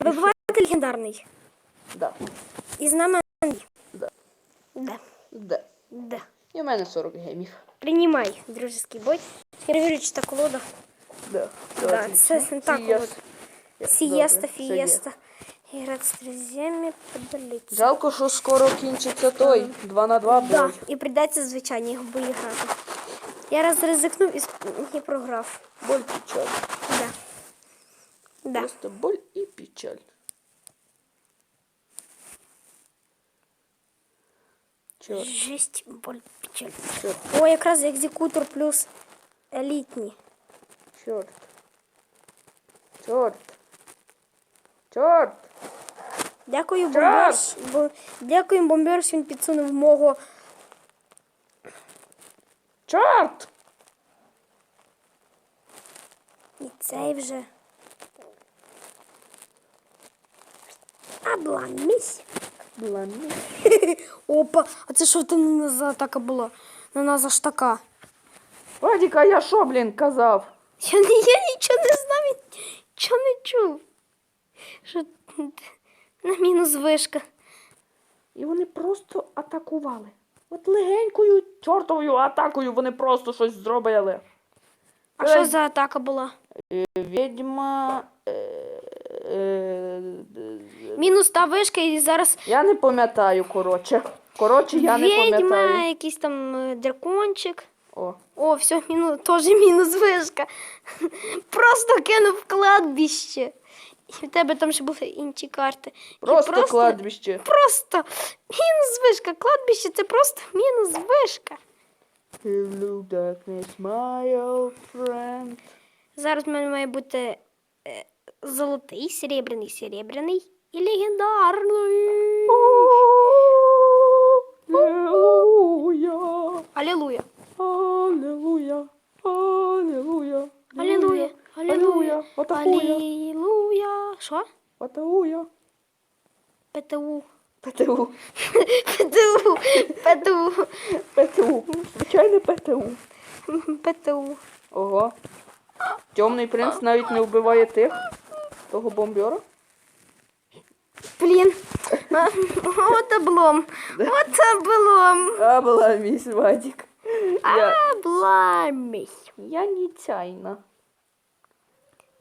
Вибивати легендарний. Да. І з нами Андрій. Да. Да. Да. Да. І в мене 40 гемів. Принимай дружеский бой. Перевірю, чи та колода. Да. Да, це от. Добре, Сієста, фієста. Играть з друзями подалиться. Жалко, що скоро кінчиться той. 2 на 2 Да, бой. і прийдеться звичайні бої грати. Я раз ризикнув і, і програв. Боль, печаль. Да. Просто боль і печаль. Чорт, Жесть, боль, печаль. чорт, О, якраз екзекутор плюс елітні. чорт. Чорт. Чорт. Дякую, бомберс. Бо... Дякую, бомберс, він підсунув мого. Чорт! І цей вже. Обламісь. Була ні. Опа, а це що там на за атака була? На нас аж така. Вадіка, я що, блін, казав? Я, не- я нічого не знав, нічого не чув. Що на мінус вишка. І вони просто атакували. От легенькою чортовою атакою вони просто щось зробили. А що за атака була? Е, Відьма. Мінус та вишка і зараз я не пам'ятаю, коротше. Коротше, я не відьма, пам'ятаю. якийсь там е, дракончик. О, О, все, мінус, теж мінус вишка. Просто кинув кладбище. І в тебе там ще були інші карти. І просто, кладбище. Просто мінус вишка. Кладбище це просто мінус вишка. Hello, darkness, my old friend. Зараз в мене має бути е, золотий, серебряний, серебряний і легендарний. Аллилуйя, Алілуя. аллилуйя, аллилуйя. Алілуя. Алілуя. Що? атакуя. ПТУ. ПТУ. ПТУ. ПТУ. ПТУ. Звичайне ПТУ. ПТУ. Ого. Темний принц навіть не вбиває тих. Того бомбера. Блін. А, От облом. От облом. А була місь Вадик. Я, Обламий. я нечайна.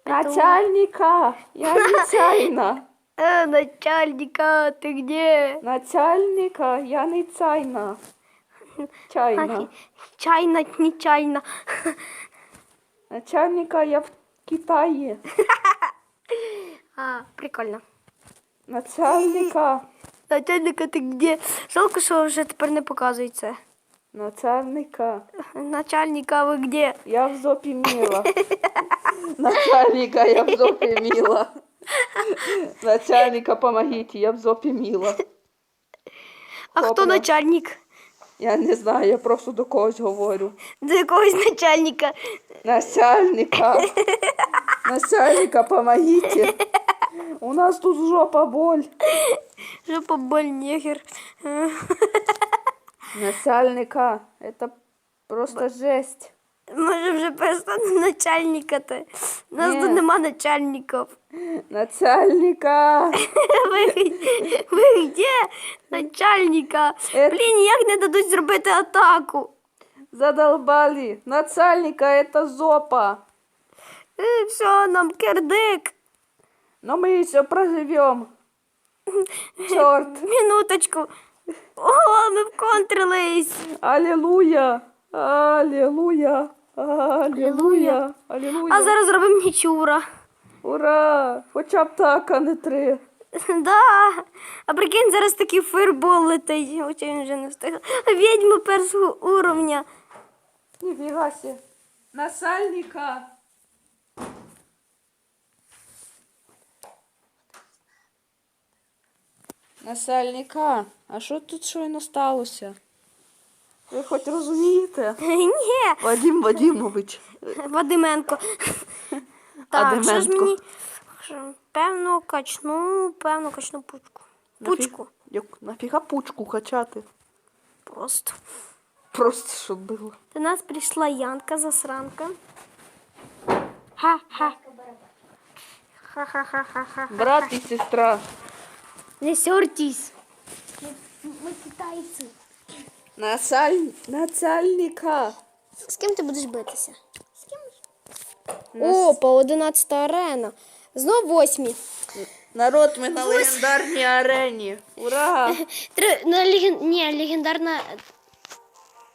Начальника! Я нечайна. Э, начальника, ты где? Начальника, я нечайна. Чайна. Чайно, не чайно. Начальника я в Китаї. А, прикольно. Начальника. Начальника, ти где? Жалко, що вже тепер не показується. Начальника. Начальника, ви где? Я в зопі міла. Начальника, я в зопі міла. Начальника, помогите, я в зопі міла. А хто начальник? Я не знаю, я просто до когось говорю. До якогось начальника. Начальника. Начальника, помогите. У нас тут жопа боль. Жопа боль негер. Начальника. Это просто жесть. Може вже перестане начальника то У нас Ні. тут нема начальників. Начальника. Ви, ви де? Начальника. Е. Блін, ніяк не дадуть зробити атаку. Задолбали. Начальника это зопа. Е, Все, нам кирдик. Но мы еще проживем. Черт. Минуточку. О, ми вконтрились. Аллилуйя. Аллилуйя. Аллилуйя. Аллилуйя. А зараз зробимо нічура. Ура! Хоча б так, а не три. Да. А прикинь, зараз такий фейербол летить. Хоча він вже не встиг. Відьма першого уровня. Ніфіга сі. Насальника. Насальника. А що тут щойно сталося? Ви хоч розумієте? Ні, Вадим Вадимович. Вадименко. Так, що ж мені? Певно, качну, певно, качну пучку. Пучку. Нафіга пучку качати? Просто. Просто щоб було. До нас прийшла Янка засранка. Ха-ха. Ха-ха-ха-ха-ха. Брат і сестра. Не сертись. Ми китайці. Насаль... Нацальника. З ким ти будеш битися? З ким? Опа, 11 арена. Знов восьмі. Народ, ми на легендарній арені. Ура! Три, на леген... Ні, легендарна.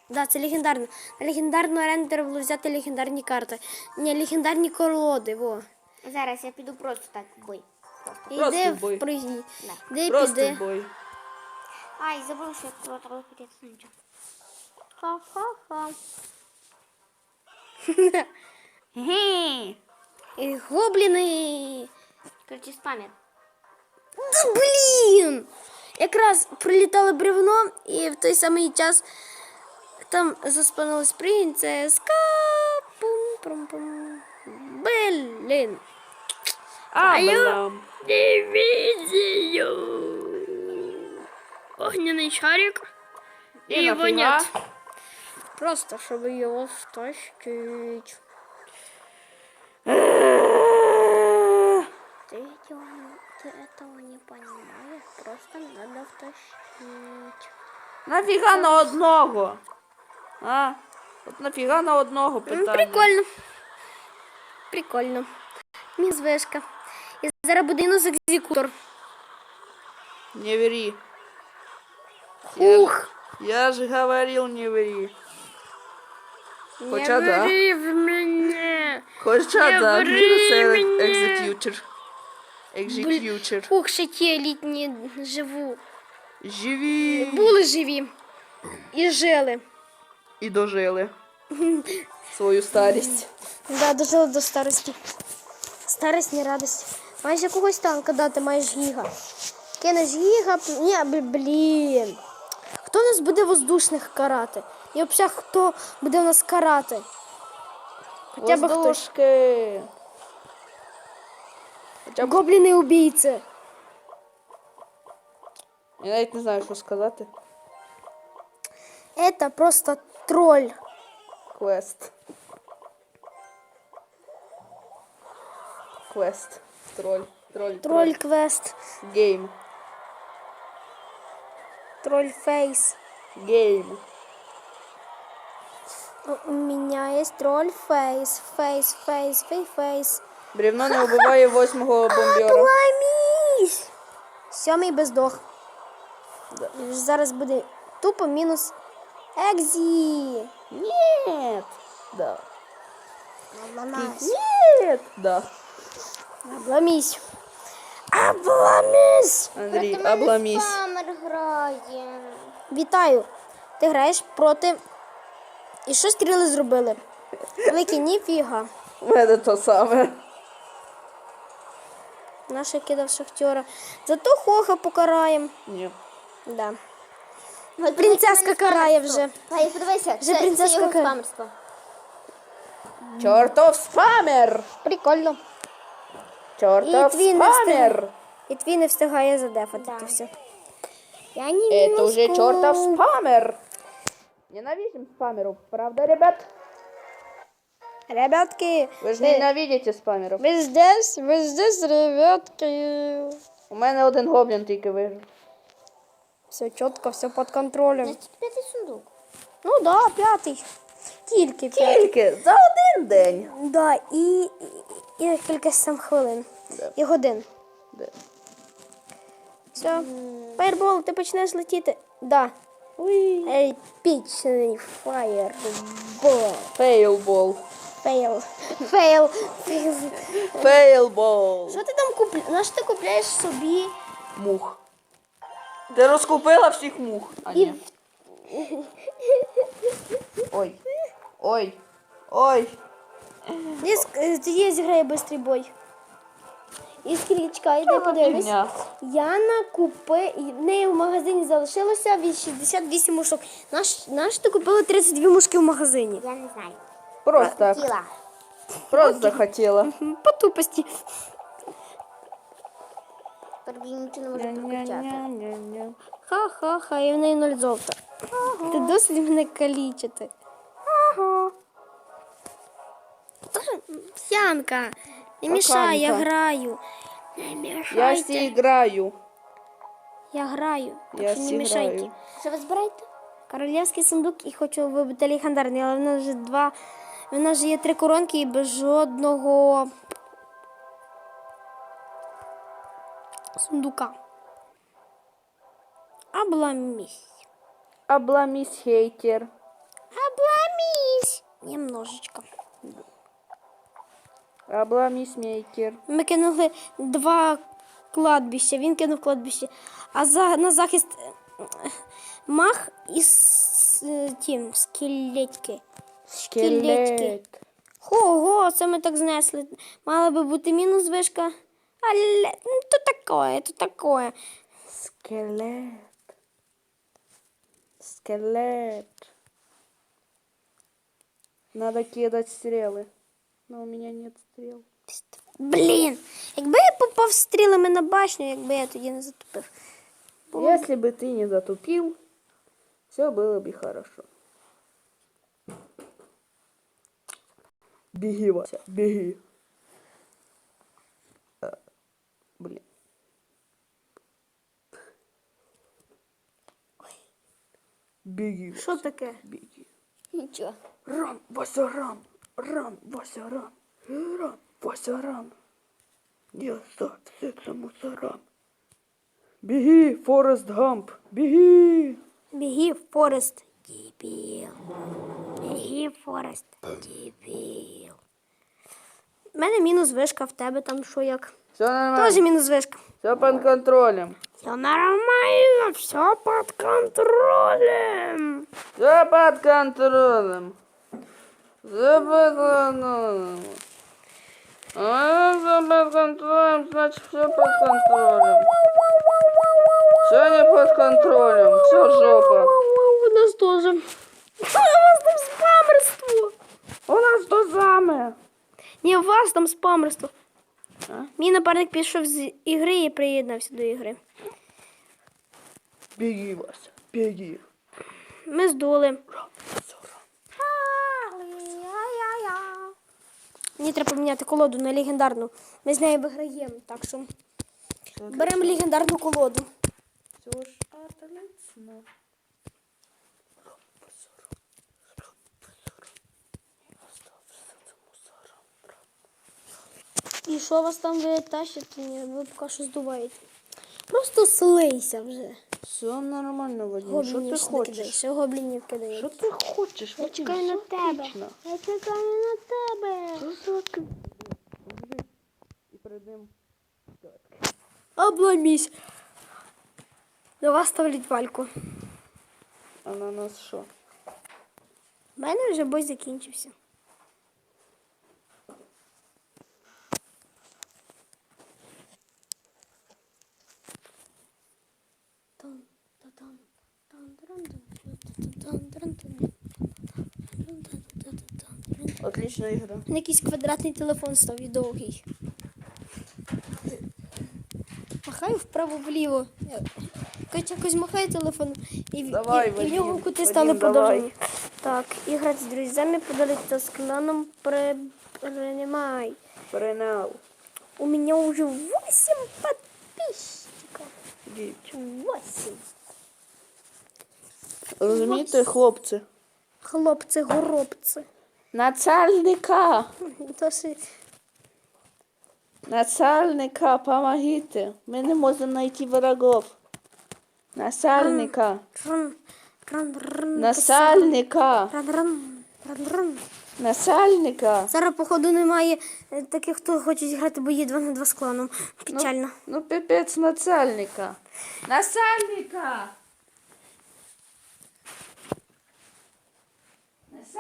Да, це легендарна. На легендарну арену треба було взяти легендарні карти. Ні, легендарні колоди, во. Зараз я піду просто так в бой. Іди в призі. Де піди. бой. Ай, забув, що я треба ну. Ха-ха-ха. Ге. І гобліни. Короче, спамер. Да блін! Якраз прилітало бревно, і в той самий час там заспанулась принцеска. Пум-пум-пум. Блін. А, я- блям. Дивізію. Огняний шарик. І нафіга? Просто, щоб його втащить. Ты, Тёма, ты этого не понимаешь, просто надо втащить. Нафіга на одного? А? От нафіга на одного М, питання. Прикольно. Прикольно. Мізвишка. Зараз буде інус екзекутор. Не ж- Ух! Я же говорил, не ври. Хоча не да. ври в мене. Хоча Не да, ври мені. екзекютор. Екзекютор. Ух, ще ті літні живу. Живі Були живі. І жили. і дожили свою старість. Да, дожили до старості. Старість не радість. Маєш якогось танка дати, маєш гіга. Кинеш гіга, ні, бл- блін. Хто в нас буде воздушних карати? І взагалі, хто буде в нас карати? Хоча б хтось. Воздушки. Хоча б... Гобліни убійці. Я навіть не знаю, що сказати. Це просто троль. Квест. Квест. Троль. Троль. Троль квест. Гейм. Троль фейс. Гейм. У меня есть троль фейс. Фейс, фейс, фейс, фейс. Бревно не вбиває восьмого бомбьора. Ламісь! Сьомий бездох. Зараз буде тупо мінус екзі. Нет. Да. Обламайся. Нет. Да. Обламісь. Обламісь! Андрій, обломись. Вітаю. Ти граєш проти. І що стріли зробили? Великі ніфіга. У мене то саме. Наша кидав шахтера. Зато Хоха покараємо. Ні. Да. От Принцеска карає вже. Гай, подивися, Вже це, принцеска це його карає. спамерство. Чортов спамер. Прикольно. Чортов І твій не спамер. І твій не встигає задефати Да. все. Я не Это уже чертов спамер. Ненавидим спамеров, правда, ребят? Ребятки, Ви ж ви, ненавидите спамеров. ви здесь, ви здесь, ребятки. У мене один гоблін тільки вижив. Все чітко, все під контролем. Значить, п'ятий сундук. Ну да, п'ятий. Тільки п'ятий. Тільки за один день. Да, і, і, кілька сам хвилин. Да. І годин. Де? Все. Фаєрбол, ти почнеш летіти? Да. Уй. Епічний фаєрбол. Фейлбол. Фейл. Фейл. Фейл. Фейлбол. Що ти там купляєш? На що ти купляєш собі? Мух. Ти розкупила всіх мух. А І ні. Ой. Ой. Ой. Е, Тоді зіграє бистрий бой. І скільки чекай, дай подивись. Яна купи, в неї в магазині залишилося від 68 мушок. Наш, наш ти купила 32 мушки в магазині. Я не знаю. Просто так. Тіла. Просто захотіла. По тупості. Тобі нічого не може прокачати. Ха-ха-ха, і в неї ноль золота. Ти досить мене калічити. Ага. Янка, Не мішай, я граю. Не Я мішайте. сі граю. Я граю. Так Я що не сі мішайте. граю. Що ви збираєте? Королівський сундук і хочу вибити легендарний, але в нас вже два. В нас вже є три коронки і без жодного сундука. Обламісь. Обламісь хейтер. Обламісь. Немножечко. Обламісь мейкер. Ми кинули два кладбища. Він кинув кладбище. А за, на захист е, мах і тім, скелетки. Скелетки. Скелет. Ого, це ми так знесли. Мала би бути мінус вишка. Але то таке, то таке. Скелет. Скелет. Надо кидать стрелы. Но у меня нет стрел. Блін, якби я попав стрілами на башню, якби я тоді не затупив. Если бы ты не затупил, все было бы хорошо. Беги, Вася, беги. А, Блин. Беги, Що таке? беги. Нічого. Ран, Вася, ран. Ран, Вася, ран. Ран, Вася, ран. Я за все мусорам. Беги, Форест Гамп, беги. Біги, Форест. Дебіл. Біги, Форест. Дебіл. У мене мінус вишка, в тебе там що як? Все нормально. мінус вишка. Все под контролем. Все нормально, все під контролем. Все под контролем. Контролем. А все под контролем, значит все под контролем. Все не под контролем, все жопа. У нас теж. У вас там спамерство. У нас то саме. Ні, у вас там спамерство. А? Мій напарник пішов з ігри і приєднався до ігри. Беги, Вася, беги. Ми здули. Все, ран. Мені треба поміняти колоду на легендарну. Ми з нею виграємо, так що беремо легендарну колоду. Все ж отлично. І що вас там ви тащите? Ні, ви поки що здуваєте. Просто слийся вже. Все нормально, Вадим. Що ти хочеш? ще гоблінів кидає. Що ти хочеш, Я чекаю на тебе. Я чекаю на тебе. І перейдемо. Обломісь. До вас ставлять вальку. А на нас що? У мене вже бой закінчився. Отлична ігра. У якийсь квадратний телефон став і довгий. Махаю вправо-вліво. Катя якось махає телефон і, Давай, і, і в нього кути стали подовжені. Так, іграти з друзями подалиться з кланом принимай. Перенал. У меня уже 8 подписчиков. 8. Розумієте, хлопці? Хлопці, горобці. Начальника! Начальника, помогите. Ми не можемо знайти врагов. Ран, ран. Начальника. Зараз, походу, немає е, таких, хто хоче грати бої 2 на 2 з кланом. Печально. Ну, пипець начальника. Начальника.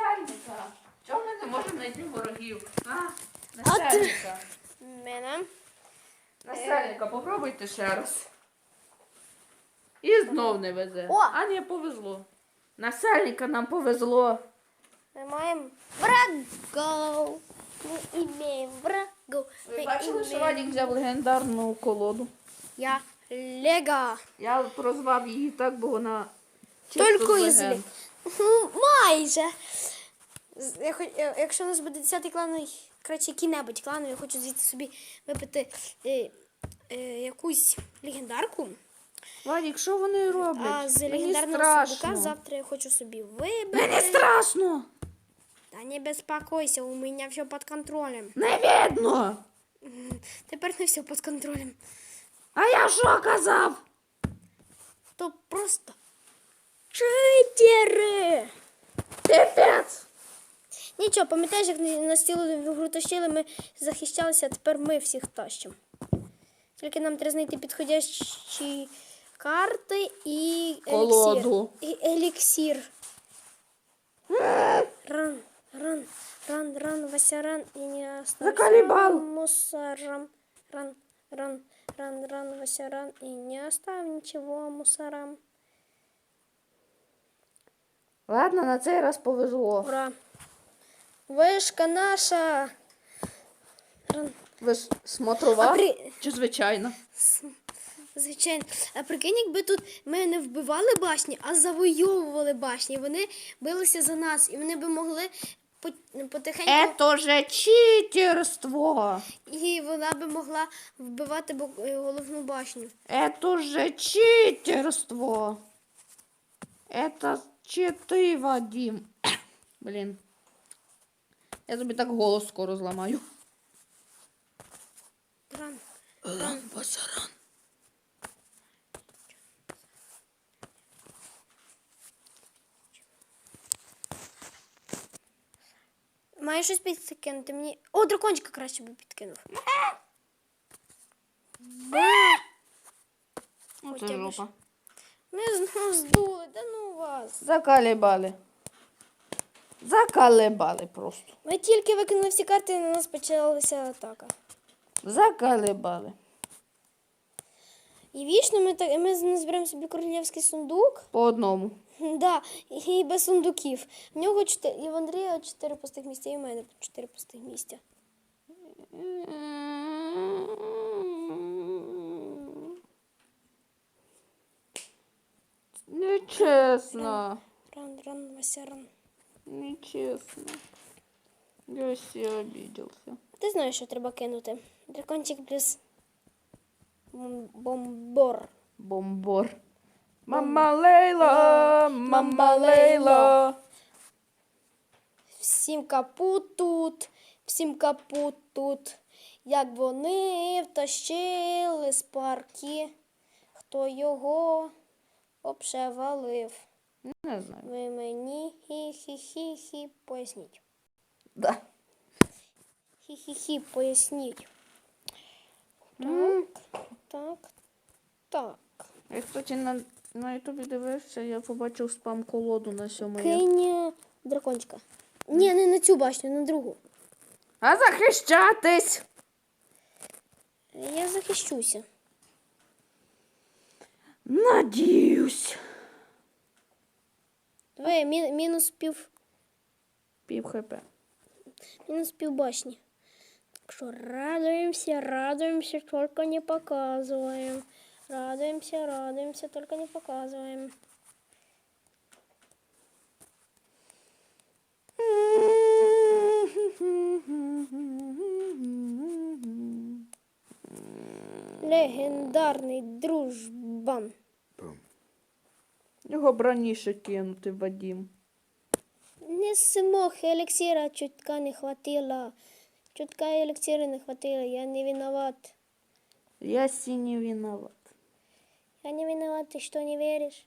Начальника. Чому ми не можемо знайти ворогів? А? Начальника. Мене. Начальника, попробуйте ще раз. І знов не везе. О! А не повезло. Начальника нам повезло. Ми маємо врагов. Ми імеємо врагов. Ви бачили, що Вадик взяв легендарну колоду? Я Лего. Я прозвав її так, бо вона чисто Тільки з із легенд. Ну, майже. Я хоч- е, Якщо у нас буде 10 клан, коротше, який-небудь клан, я хочу звідти собі випити е, е, якусь легендарку. Вадік, що вони роблять? А з Мені легендарного сундука завтра я хочу собі вибити. Мені страшно! Та не беспокойся, у мене все під контролем. Не видно! Тепер не все під контролем. А я що казав? То просто читери. Піпець! Нічого, пам'ятаєш, як на стілу в гру тащили, ми захищалися, а тепер ми всіх тащимо. Тільки нам треба знайти підходящі карти і. Колоду. І еліксир. Ран, ран, ран, ран, Вася, ран, і не Заколебал. мусором. Ран, ран, ран, ран, Вася, ран, и не оставь ничего мусорам. Ладно, на цей раз повезло. Ура! Вишка наша! Ран. Ви ж смотрова? А при- Чи звичайно? Звичайно. А прикинь, якби тут ми не вбивали башні, а завойовували башні. Вони билися за нас, і вони би могли по- потихеньку. Это же читерство. І вона би могла вбивати бо- е, головну башню. Это же читерство. Это чити, Вадим. Блін. Я тобі так голос скоро зламаю. Ран. Ран, Васаран. Маєш щось підкинути мені. О, дракончика краще би підкинув. Ну, Хоча це б ж. жопа. Ми знову здули, да ну вас. Закалебали. Закалебали просто. Ми тільки викинули всі карти, і на нас почалася атака. Закалебали. І вічно ми, так, ми не зберемо собі королівський сундук. По одному. Да, і без сундуків. В нього чотири, і в Андрія чотири пустих місця, і в мене чотири пустих місця. Нечесно. Ран, ран, Вася, ран. Нечесно. Я все обиделся. Ти знаєш, що треба кинути. Дракончик плюс бомбор. Бомбор. Мама Лейла, мама Лейла. Всім капут тут, всім капут тут. Як вони втащили з парки, хто його обшевалив. Не знаю. Ви мені хі-хі-хі-хі поясніть. Да. Хі-хі-хі поясніть. М. Так, так. Я, кстати, на, на ютубі дивився, я побачив спам колоду на сьомому. Кинь дракончика. Ні, не на цю башню, на другу. А захищатись! Я захищуся. Надіюсь. Диви, мі- мінус пів, Пів хп. мінус пів башні. Так що радуємося, радуємося, тільки не показуємо. Радуємося, радуємося, тільки не показуємо. Легендарний дружбан. Його б раніше кинути, Вадім. Не смог, елексира чутка не хватило. Чутка елексира не хватило, я не виноват. Я сі не виноват. Я не виноват, ты что, не веришь?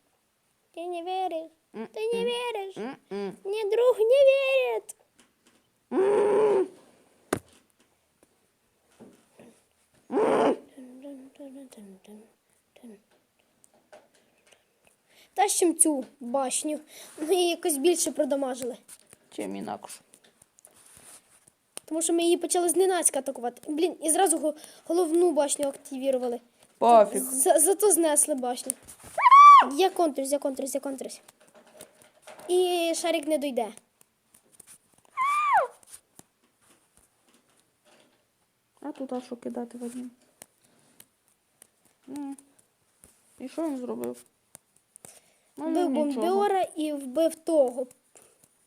Ты не веришь? Ты не веришь? М-м. Мне друг не верит. Тащим цю башню. Ми її якось більше продамажили. Чим інакше. Тому що ми її почали зненацька атакувати. Блін, і зразу головну башню активірували. Пофіг. За, зато знесли башню. Я контрюсь, я контрюсь, я контрюсь. І шарик не дойде. А туди що кидати, Вадим? М. І що він зробив? Ну, Вбив бомбера і вбив того.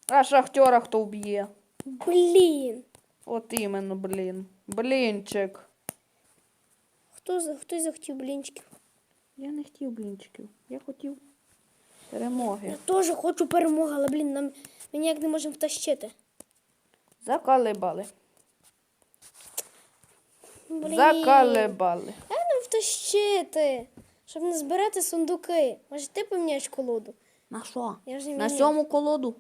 А шахтера хто вб'є? Блін. От іменно, блін. Блінчик. Хто, за- хтось захотів блінчиків? Я не хотів блінчиків. Я хотів перемоги. Я теж хочу перемоги, але, блін, нам ми ніяк не можемо втащити. Закалибали. Блін. Закалибали. Як нам втащити? Щоб не збирати сундуки. Може, ти поміняєш колоду? На що? Я ж не На сьому колоду?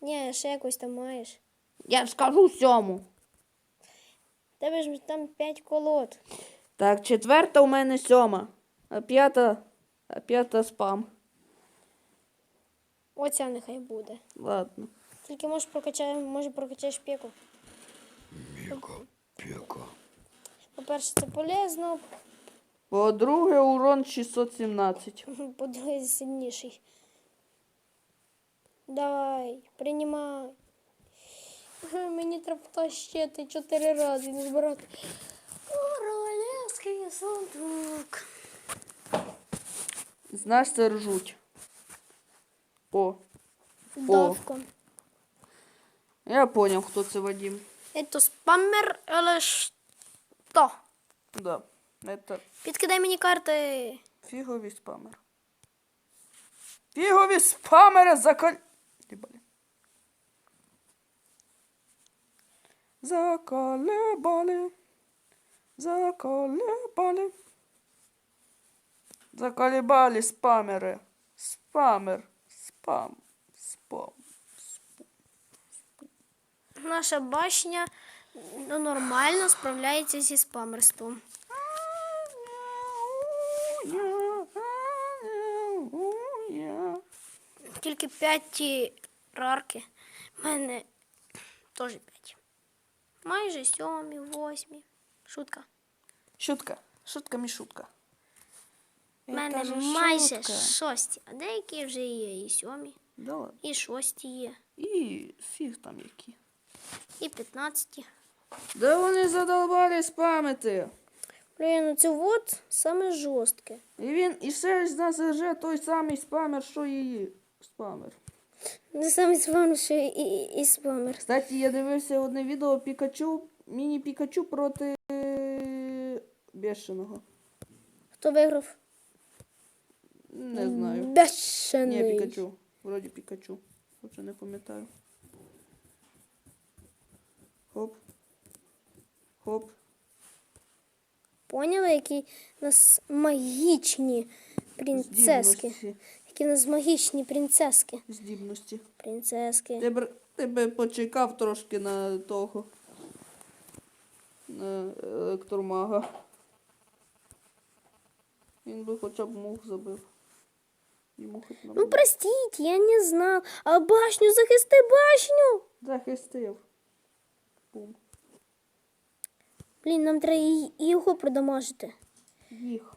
Ні, ще якось там маєш. Я скажу сьому. В Тебе ж там п'ять колод. Так, четверта у мене сьома. А п'ята. А п'ята спам. Оця нехай буде. Ладно. Тільки може прокачаємо, може прокачаєш піку. Пека. По-перше, це полезно, По-друге, урон 617. по-друге, сильніший. Давай, приймай. Ге, Мені треба втащити чотири рази не збирати. Королевський сундук. Знаєш, це ржуть. О, Довко. я поняв, хто це Вадим. Это спаммер, але що? Да. Это Підкидай мені карти. фігові спамер. Фігові спамери закаль... Ти, блін. Закалебали. Закалебали. Заколебали спамери. Спамер. Спам. Спам. Наша башня ну, нормально справляється зі спамерством. Тільки п'яті рарки. У мене теж п'ять. Майже сьомі, восьмі. Шутка. Шутка. Шутка мішутка. У мене кажу, майже шутка. шості, а деякі вже є і сьомі, Да і шості є, І фіг там які. і п'ятнадцяті. Да вони задолбали спамити. Блін, ну це от саме жорстке. І він і ще з нас вже той самий спамер, що її спамер. Не саме спамер, що і, і, і спамер. Кстати, я дивився одне відео Пікачу, міні-Пікачу проти бешеного. Хто виграв? Не знаю. Бешений. Ні, Пікачу. Вроді Пікачу. Вже не пам'ятаю. Хоп. Хоп. Поняли, які у нас магічні принцески. Здібності. Які у нас магічні принцески. Здібності. Принцески. Ти б, ти би почекав трошки на того. На електромага. Він би хоча б мух забив. Йому хоч Ну простіть, я не знав. А башню захисти башню. Захистив. Бум. Блін, нам треба і його продамажити. Їх.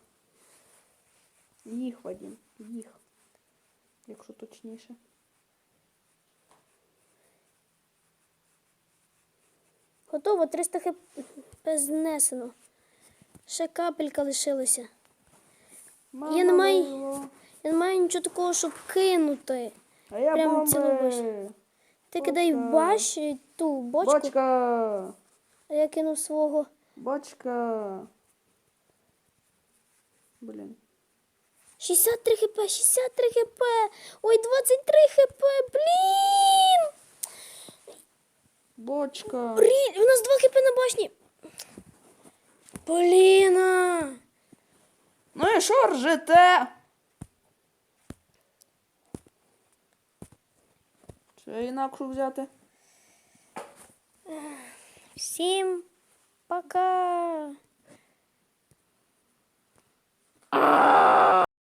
Їх, Вадим. Їх. Якщо точніше. Готово, 300 хп знесено. Ще капелька лишилася. Мама не маю- Я не маю нічого такого, щоб кинути. А я прям бомби. цілу. Ти кидай в баш ту бочку, Бочка. а я кинув свого. Бочка. Блін. 63 хп, 63 хп. Ой, 23 хп. Блін! Бочка. Блін, у нас 2 хп на башні. Бліна! Ну і що ржете? Чи інакшу взяти? Всім pra cá. Ah!